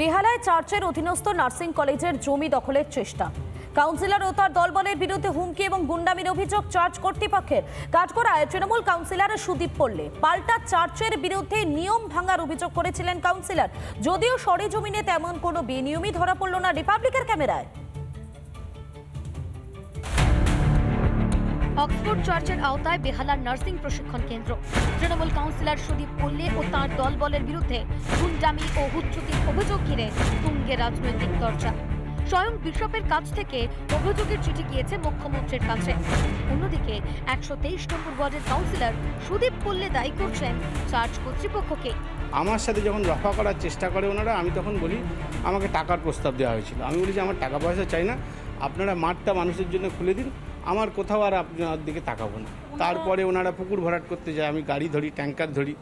বেহালায় চার্চের অধীনস্থ নার্সিং কলেজের জমি দখলের চেষ্টা। কাউন্সিলর ও তার দলবলের বিরুদ্ধে হুমকি এবং গুন্ডামির অভিযোগ চার্চ কর্তৃপক্ষের। কাজ করায় তৃণমূল কাউন্সিলর সুদীপ পল্লে। পাল্টা চার্চের বিরুদ্ধে নিয়ম ভাঙার অভিযোগ করেছিলেন কাউন্সিলর। যদিও সরে সরেজমিনে তেমন কোনো বেনিয়মই ধরা পড়ল না রিপাবলিকের ক্যামেরায়। অক্সফোর্ড চার্চের আওতায় বেহালার নার্সিং প্রশিক্ষণ কেন্দ্র। তৃণমূল কাউন্সিলর সুদীপ পল্লে ও তাঁর দলবলের বিরুদ্ধে গুন্ডামি ও হুচ্ছুতির অভিযোগ ঘিরে তুঙ্গে রাজনৈতিক চর্চা স্বয়ং বিশপের কাছ থেকে অভিযোগের চিঠি গিয়েছে মুখ্যমন্ত্রীর কাছে। অন্যদিকে একশো তেইশ নম্বর ওয়ার্ডের কাউন্সিলর সুদীপ পল্লে দায়ী করছেন চার্চ কর্তৃপক্ষকে। আমার সাথে যখন রফা করার চেষ্টা করে ওনারা, আমি তখন বলি, আমাকে টাকার প্রস্তাব দেওয়া হয়েছিল। আমি বলি যে, আমার টাকা পয়সা চাই না। আপনারা মাঠটা মানুষের জন্য খুলে দিন। আমার কোথাও আর আপনার দিকে তাকাবো না। তারপরে ওনারা পুকুর ভরাট করতে যায় আমি গাড়ি ধরি ট্যাঙ্কার ধরি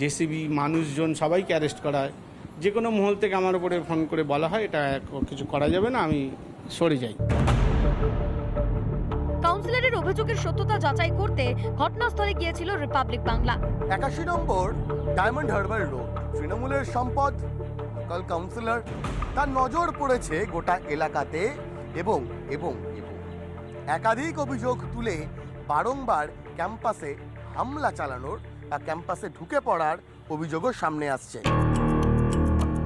জেসিবি মানুষজন সবাইকে অ্যারেস্ট করা হয়। যে কোনো মহল থেকে আমার উপরে ফোন করে বলা হয় এটা কিছু করা যাবে না আমি সরে যাই। কাউন্সিলরের অভিযোগের সত্যতা যাচাই করতে ঘটনাস্থলে গিয়েছিল রিপাবলিক বাংলা একাশি নম্বর ডায়মন্ড হারবার রোড তৃণমূলের সম্পদ লোকাল কাউন্সিলর তার নজর পড়েছে গোটা এলাকাতে এবং এবং এবং। একাধিক অভিযোগ তুলে বারংবার ক্যাম্পাসে হামলা চালানোর বা ক্যাম্পাসে ঢুকে পড়ার অভিযোগও সামনে আসছে।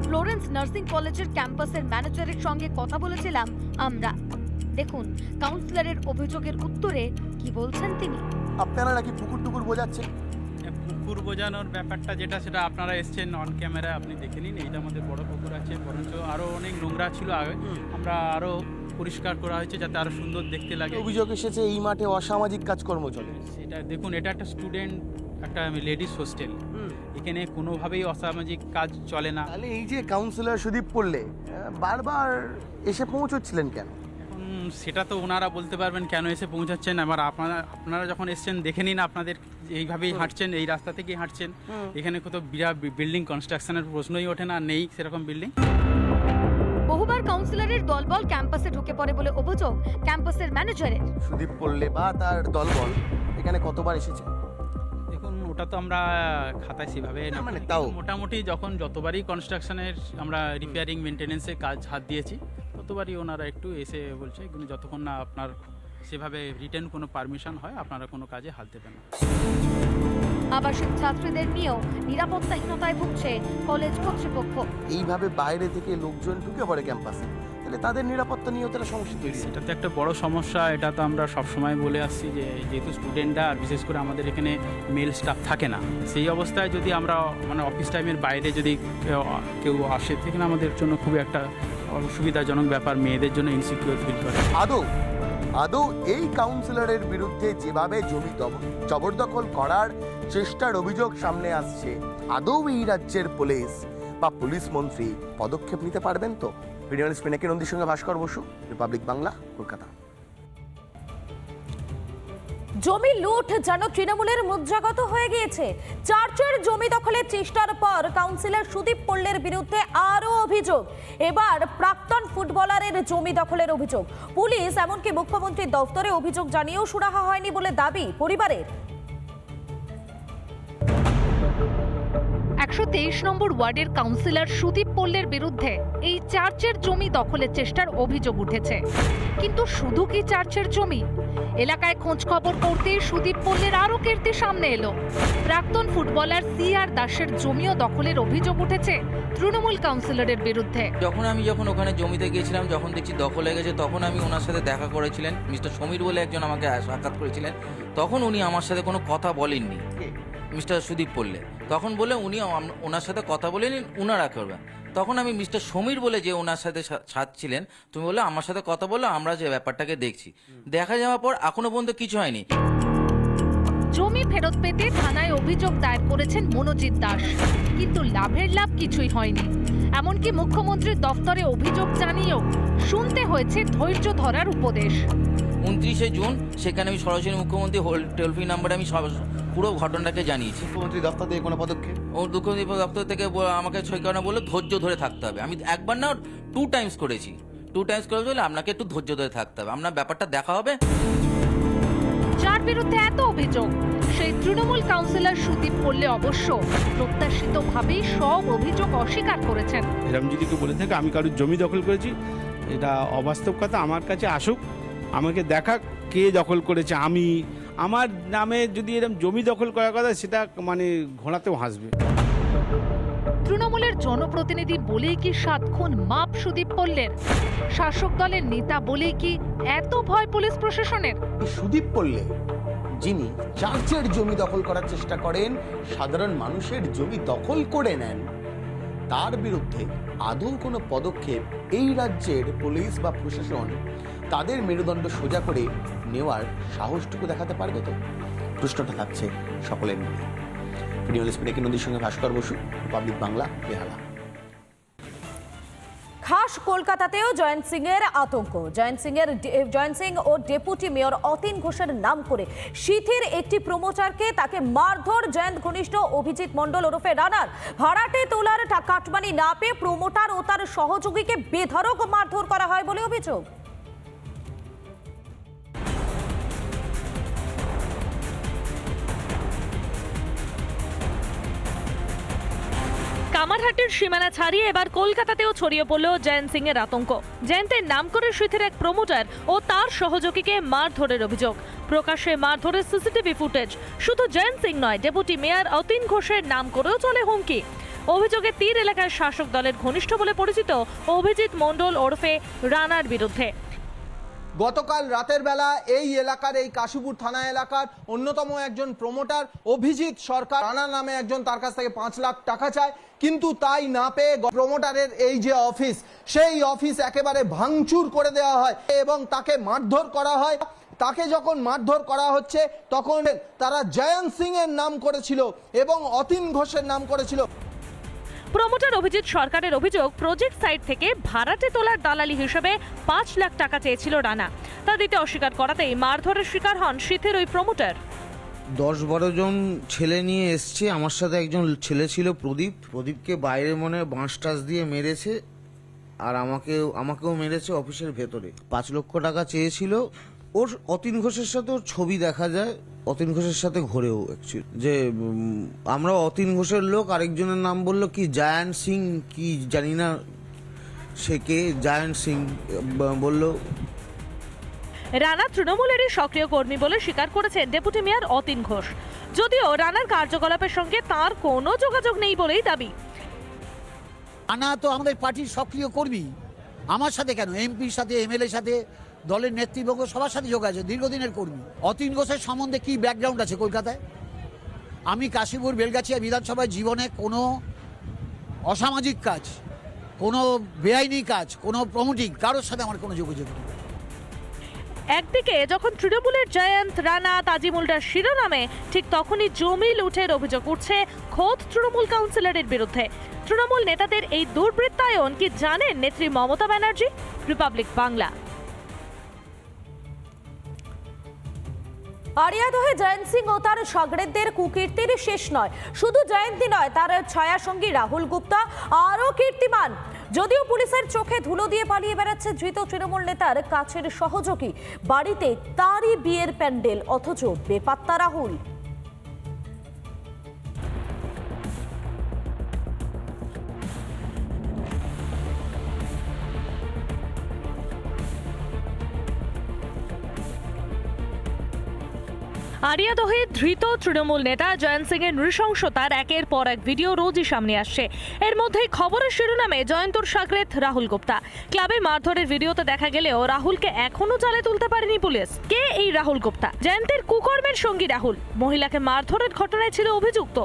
ফ্লোরেন্স নার্সিং কলেজের ক্যাম্পাসের ম্যানেজারের সঙ্গে কথা বলেছিলাম আমরা। দেখুন কাউন্সিলরের অভিযোগের উত্তরে কি বলছেন তিনি? আপনারা নাকি পুকুর টুকুর বোঝাচ্ছেন পুকুর বোঝানোর ব্যাপারটা যেটা সেটা আপনারা এসছেন অন ক্যামেরা আপনি দেখে নিন। এইটা আমাদের বড় পুকুর আছে বরঞ্চ আরও অনেক নোংরা ছিল আগে। আমরা আরও পরিষ্কার করা হয়েছে যাতে আরও সুন্দর দেখতে লাগে। অভিযোগ এসেছে এই মাঠে অসামাজিক কাজকর্ম চলে। সেটা দেখুন এটা একটা স্টুডেন্ট একটা লেডিস হোস্টেল এখানে কোনোভাবেই অসামাজিক কাজ চলে না। তাহলে এই যে কাউন্সিলর সুদীপ পড়লে বারবার এসে পৌঁছচ্ছিলেন কেন? সেটা তো ওনারা বলতে পারবেন কেন এসে পৌঁছাচ্ছেন? এবার আপনারা আপনারা যখন এসছেন দেখে নিন আপনাদের এইভাবেই হাঁটছেন এই রাস্তা থেকেই হাঁটছেন। এখানে কোথাও বিরাট বিল্ডিং কনস্ট্রাকশনের প্রশ্নই ওঠে না নেই সেরকম বিল্ডিং বহুবার কাউন্সিলরের দলবল ক্যাম্পাসে ঢুকে পড়ে বলে অভিযোগ ক্যাম্পাসের ম্যানেজারের সুদীপ পড়লে বা তার দলবল এখানে কতবার এসেছে? দেখুন ওটা তো আমরা খাতায় সেভাবে না, না মানে তাও। মোটামুটি যখন যতবারই কনস্ট্রাকশনের আমরা রিপেয়ারিং মেনটেনেন্সে কাজ হাত দিয়েছি ততবারই ওনারা একটু এসে বলছে কিন্তু যতক্ষণ না আপনার সেভাবে রিটার্ন কোনো পারমিশন হয় আপনারা কোনো কাজে হাত দেবেন না। আবাসিক ছাত্রীদের নিয়েও নিরাপত্তাহীনতায় ভুগছে কলেজ কর্তৃপক্ষ। এইভাবে বাইরে থেকে লোকজন ঢুকে পড়ে ক্যাম্পাসে। তাহলে তাদের নিরাপত্তা নিয়েও তারা সমস্যা তৈরি। সেটা তো একটা বড় সমস্যা এটা তো আমরা সবসময় বলে আসছি যে যেহেতু স্টুডেন্টরা আর বিশেষ করে আমাদের এখানে মেল স্টাফ থাকে না সেই অবস্থায় যদি আমরা মানে অফিস টাইমের বাইরে যদি কেউ- কেউ আসে সেখানে আমাদের জন্য খুবই একটা অসুবিধাজনক ব্যাপার মেয়েদের জন্য ইনসিকিউর ফিল করে। আদৌ আদৌ এই কাউন্সিলরের বিরুদ্ধে যেভাবে জমি দব- জবরদখল করার চেষ্টার অভিযোগ সামনে আসছে। আদৌ এই রাজ্যের পুলিশ বা পুলিশ মন্ত্রী পদক্ষেপ নিতে পারবেন তো? ভিডিও নন্দীর সঙ্গে ভাস্কর বসু রিপাবলিক বাংলা কলকাতা। জমি লুট যেন তৃণমূলের মুদ্রাগত হয়ে গিয়েছে। চার্চের জমি দখলের চেষ্টার পর কাউন্সিলর সুদীপ পল্লের বিরুদ্ধে আরও অভিযোগ। এবার প্রাক্তন ফুটবলারের জমি দখলের অভিযোগ। পুলিশ এমনকি মুখ্যমন্ত্রীর দফতরে অভিযোগ জানিয়েও সুরাহা হয়নি বলে দাবি পরিবারের। একশো তেইশ নম্বর ওয়ার্ডের কাউন্সিলর সুদীপ পল্লের বিরুদ্ধে এই চার্চের জমি দখলের চেষ্টার অভিযোগ উঠেছে। কিন্তু শুধু কি চার্চের জমি? এলাকায় খোঁজ খবর করতেই সুদীপ পল্লের আরও কীর্তি সামনে এলো। প্রাক্তন ফুটবলার সি আর দাসের জমিও দখলের অভিযোগ উঠেছে তৃণমূল কাউন্সিলরের বিরুদ্ধে। যখন আমি যখন ওখানে জমিতে গিয়েছিলাম যখন দেখছি দখল হয়ে গেছে তখন আমি ওনার সাথে দেখা করেছিলেন। মিস্টার সমীর বলে একজন আমাকে সাক্ষাৎ করেছিলেন। তখন উনি আমার সাথে কোনো কথা বলেননি মিস্টার সুদীপ পড়লে তখন বলে উনি ওনার সাথে কথা বলে নিন উনারা করবেন। তখন আমি মিস্টার সমীর বলে যে ওনার সাথে সাথ ছিলেন তুমি বলে আমার সাথে কথা বলল আমরা যে ব্যাপারটাকে দেখছি। দেখা যাওয়ার পর এখনও পর্যন্ত কিছু হয়নি। জমি ফেরত পেতে থানায় অভিযোগ দায়ের করেছেন মনোজিৎ দাস। কিন্তু লাভের লাভ কিছুই হয়নি। এমনকি মুখ্যমন্ত্রীর দফতরে অভিযোগ জানিয়েও শুনতে হয়েছে ধৈর্য ধরার উপদেশ। উনত্রিশে জুন সেখানে আমি সরাসরি মুখ্যমন্ত্রী হোল টোল ফ্রি নাম্বারে আমি পুরো ঘটনাটাকে জানিয়েছি। মুখ্যমন্ত্রী দপ্তর থেকে কোনো পদক্ষেপ? ও দুঃখদীপ দপ্তর থেকে আমাকে সই করানো বলল ধৈর্য ধরে থাকতে হবে। আমি একবার না টু টাইমস করেছি। টু টাইমস করে বলে আপনাকে একটু ধৈর্য ধরে থাকতে হবে। আপনার ব্যাপারটা দেখা হবে। যার বিরুদ্ধে এত অভিযোগ সেই তৃণমূল কাউন্সিলর সুদীপ পল্লে অবশ্য প্রত্যাশিতভাবেই সব অভিযোগ অস্বীকার করেছেন। এরকম যদি কেউ বলে থাকে আমি কারোর জমি দখল করেছি। এটা অবাস্তব কথা। আমার কাছে আসুক আমাকে দেখাক কে দখল করেছে আমি আমার নামে যদি এরকম জমি দখল করার কথা সেটা মানে ঘোড়াতেও হাসবে। তৃণমূলের জনপ্রতিনিধি বলেই কি সাতক্ষণ মাপ সুদীপ পল্লের? শাসক দলের নেতা বলেই কি এত ভয় পুলিশ প্রশাসনের? সুদীপ পল্লে যিনি চার্চের জমি দখল করার চেষ্টা করেন সাধারণ মানুষের জমি দখল করে নেন তার বিরুদ্ধে আদৌ কোনো পদক্ষেপ এই রাজ্যের পুলিশ বা প্রশাসন তাদের মেরুদণ্ড সোজা করে নেওয়ার সাহসটুকু দেখাতে পারবে তো? প্রশ্নটা থাকছে সকলের মনে। ভিডিও স্পিডেকে নদীর সঙ্গে ভাস্কর বসু, পাবলিক বাংলা, বেহালা। খাস কলকাতাতেও জয়ন্ত সিং এর আতঙ্ক। জয়ন্ত সিং এর জয়ন্ত সিং ও ডেপুটি মেয়র অতীন ঘোষের নাম করে শীতের একটি প্রমোটারকে তাকে মারধর জয়ন্ত ঘনিষ্ঠ অভিজিৎ মণ্ডল ওরফে রানার। ভাড়াটে তোলার কাটমানি না পেয়ে প্রমোটার ও তার সহযোগীকে বেধড়ক মারধর করা হয় বলে অভিযোগ। কামারহাটের সীমানা ছাড়িয়ে এবার কলকাতাতেও ছড়িয়ে পড়ল জয়ন্ত সিং এর আতঙ্ক। জয়ন্তের নাম করে শীতের এক প্রমোটার ও তার সহযোগীকে মারধরের অভিযোগ। প্রকাশ্যে মারধরের সিসিটিভি ফুটেজ। শুধু জয়ন্ত সিং নয়, ডেপুটি মেয়র অতীন ঘোষের নাম করেও চলে হুমকি। অভিযোগে তীর এলাকার শাসক দলের ঘনিষ্ঠ বলে পরিচিত অভিজিৎ মণ্ডল ওরফে রানার বিরুদ্ধে। গতকাল রাতের বেলা এই এলাকার, এই কাশীপুর থানা এলাকার অন্যতম একজন প্রমোটার অভিজিৎ সরকার, রানা নামে একজন তার কাছ থেকে পাঁচ লাখ টাকা চায়। কিন্তু তাই না পেয়ে প্রমোটারের এই যে অফিস সেই অফিস একেবারে ভাঙচুর করে দেওয়া হয় এবং তাকে মারধর করা হয়। তাকে যখন মারধর করা হচ্ছে, তখন তারা জয়ন্ত সিং এর নাম করেছিল এবং অতীন ঘোষের নাম করেছিল। প্রমোটার অভিজিৎ সরকারের অভিযোগ, প্রজেক্ট সাইট থেকে ভাড়াটে তোলার দালালি হিসেবে পাঁচ লাখ টাকা চেয়েছিল রানা। তা দিতে অস্বীকার করাতেই মারধরের শিকার হন শীতের ওই প্রমোটার। দশ বারো জন ছেলে নিয়ে এসছে। আমার সাথে একজন ছেলে ছিল প্রদীপ। প্রদীপকে বাইরে মনে বাঁশ টাস দিয়ে মেরেছে আর আমাকেও আমাকেও মেরেছে অফিসের ভেতরে। পাঁচ লক্ষ টাকা চেয়েছিল। ওর অতীন ঘোষের সাথে ওর ছবি দেখা যায় অতীন ঘোষের সাথে ঘোরেও অ্যাকচুয়ালি যে আমরা অতীন ঘোষের লোক আরেকজনের নাম বলল কি জায়ান্ট সিং কি জানি না সে কে জায়ান্ট সিং বলল। রানা তৃণমূলেরই সক্রিয় কর্মী বলে স্বীকার করেছেন ডেপুটি মেয়র অতীন ঘোষ। যদিও রানার কার্যকলাপের সঙ্গে তার কোনো যোগাযোগ নেই বলেই দাবি। আনা তো আমাদের পার্টির সক্রিয় কর্মী। আমার সাথে কেন? এমপির সাথে এমএলএ সাথে দলের নেতৃবর্গ সবার সাথে যোগাযোগ, দীর্ঘদিনের কর্মী। অতীন ঘোষের সম্বন্ধে কি ব্যাকগ্রাউন্ড আছে কলকাতায়? আমি কাশীপুর, বেলগাছিয়া বিধানসভায় জীবনে কোনো অসামাজিক কাজ, কোনো বেআইনি কাজ, কোনো প্রমোটিং কারোর সাথে আমার কোনো যোগাযোগ নেই। একদিকে যখন তৃণমূলের জয়ন্ত রানা তাজিমুলটার শিরোনামে, ঠিক তখনই জমি লুঠের অভিযোগ উঠছে খোদ তৃণমূল কাউন্সিলরের বিরুদ্ধে। তৃণমূল নেতাদের এই দুর্বৃত্তায়ন কি জানেন নেত্রী মমতা ব্যানার্জি? রিপাবলিক বাংলা। আরিয়াদহে জয়ন্ত সিং ও তার সগরেদদের কুকীর্তির শেষ নয়। শুধু জয়ন্তী নয়, তার ছায়াসঙ্গী রাহুল গুপ্তা আরও কীর্তিমান। যদিও পুলিশের চোখে ধুলো দিয়ে পালিয়ে বেড়াচ্ছে ধৃত তৃণমূল নেতার কাছের সহযোগী। বাড়িতে তারই বিয়ের প্যান্ডেল, অথচ বেপাত্তা রাহুল। আরিয়াদহে ধৃত তৃণমূল নেতা জয়ন্ত সিং এর নৃশংসতার একের পর এক ভিডিও রোজই সামনে আসছে। এর মধ্যেই খবরের শিরোনামে জয়ন্তর সাকরেত রাহুল গুপ্তা। ক্লাবে মারধরের ভিডিওতে দেখা গেলেও রাহুলকে এখনও জালে তুলতে পারেনি পুলিশ। কে এই রাহুল গুপ্তা? জয়ন্তের কুকর্মের সঙ্গী রাহুল। মহিলাকে মারধরের ঘটনায় ছিল অভিযুক্ত।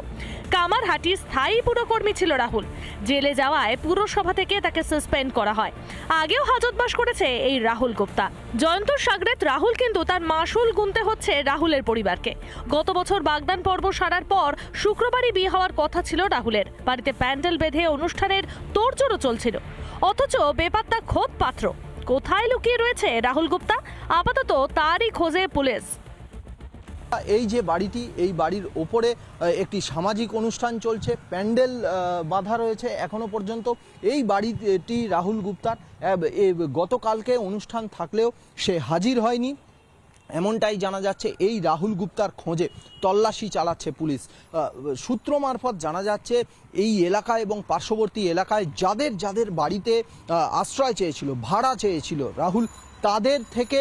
কামারহাটি স্থায়ী পুরকর্মী ছিল রাহুল। জেলে যাওয়ায় পুরসভা থেকে তাকে সাসপেন্ড করা হয়। আগেও হাজতবাস করেছে এই রাহুল গুপ্তা। জয়ন্ত সাগরেত রাহুল কিন্তু তার মাসুল গুনতে হচ্ছে রাহুলের পরিবারকে। গত বছর বাগদান পর্ব সারার পর শুক্রবারই বিয়ে হওয়ার কথা ছিল রাহুলের। বাড়িতে প্যান্ডেল বেঁধে অনুষ্ঠানের তোড়জোড়ও চলছিল। অথচ বেপাত্তা খোদ পাত্র। কোথায় লুকিয়ে রয়েছে রাহুল গুপ্তা? আপাতত তারই খোঁজে পুলিশ। এই যে বাড়িটি, এই বাড়ির ওপরে একটি সামাজিক অনুষ্ঠান চলছে, প্যান্ডেল বাঁধা রয়েছে এখনও পর্যন্ত। এই বাড়িটি রাহুল গুপ্তার। গতকালকে অনুষ্ঠান থাকলেও সে হাজির হয়নি। এমনটাই জানা যাচ্ছে, এই রাহুল গুপ্তার খোঁজে তল্লাশি চালাচ্ছে পুলিশ। সূত্র মারফত জানা যাচ্ছে, এই এলাকা এবং পার্শ্ববর্তী এলাকায় যাদের যাদের বাড়িতে আশ্রয় চেয়েছিল, ভাড়া চেয়েছিল রাহুল, তাদের থেকে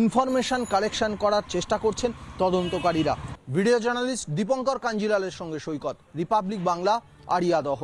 ইনফরমেশন কালেকশন করার চেষ্টা করছেন তদন্তকারীরা। ভিডিও জার্নালিস্ট দীপঙ্কর কাঞ্জিলালের সঙ্গে সৈকত রিপাবলিক বাংলা আরিয়াদহ।